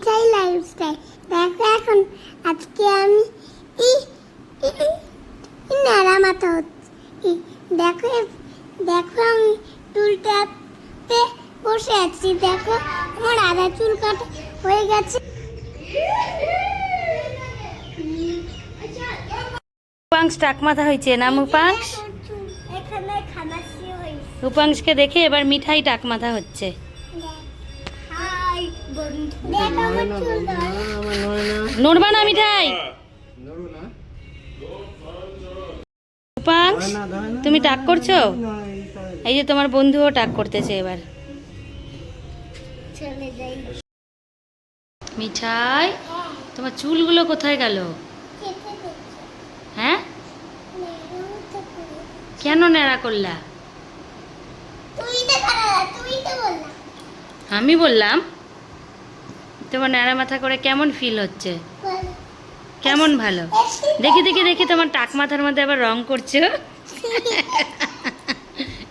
মিঠাই lifestyle দেখো এখন আজকে আমি ই নেড়া মাথা হচ্ছে। দেখো দেখো আমি চুলটাতে বসে আছি। দেখো আমার আধা চুল কাটা হয়ে গেছে। উপাংশ টাক মাথা হয়েছে নাম উপাংশ এখানে উপাংশকে দেখে এবার মিঠাই টাক মাথা হচ্ছে। নড়বা না মিঠাই। তুমি টাক করছ? এই যে তোমার বন্ধুও টাক করতেছে এবার। মিঠাই তোমার চুলগুলো কোথায় গেল? হ্যাঁ? কেন ন্যাড়া করলা? আমি বললাম তোমার ন্যাড়া মাথা করে কেমন ফিল হচ্ছে? কেমন ভালো? দেখি দেখি দেখি, তোমার টাক মাথার মধ্যে আবার রং করছ?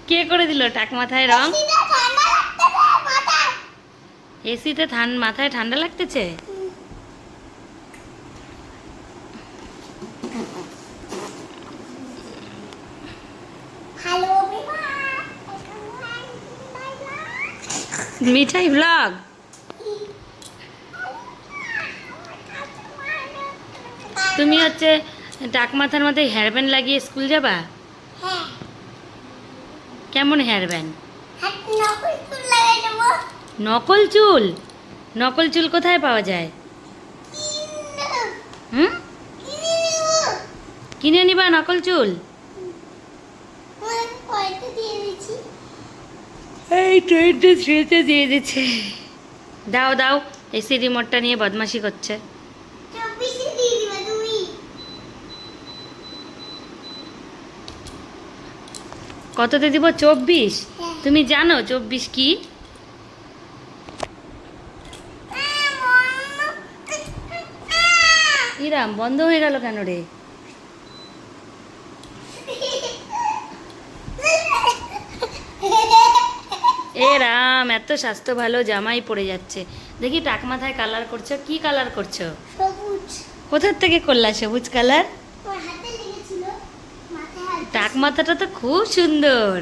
কে করে দিল টাক মাথায় রং? এসিতে মাথায় ঠান্ডা লাগতেছে? মিঠাই ব্লগ তুমি হচ্ছে টাক মাথার মধ্যে হেয়ার ব্যান্ড লাগিয়ে স্কুল যাবা? হ্যাঁ। কেমন হেয়ার ব্যান্ড নকল চুল লাগাই দেবো। নকল চুল? নকল চুল কোথায় পাওয়া যায়? হুম? কিনে নিবা নকল চুল? এই থ্রিতে দিয়ে দিচ্ছে। দাও দাও এসি রিমোটটা নিয়ে বদমাশি করছে চব্বিশে দিয়ে দিবে তুমি কততে দিব? চব্বিশ। হ্যাঁ। তুমি জানো চব্বিশ কি? ইরাম বন্ধ হয়ে গেল কেন রে? এ রাম এত স্বাস্থ্য ভালো জামাই পড়ে যাচ্ছে। দেখি টাক মাথায় কালার করছ? কি কালার করছ? কোথার থেকে করলা সবুজ কালার টাক মাথাটা তো খুব সুন্দর।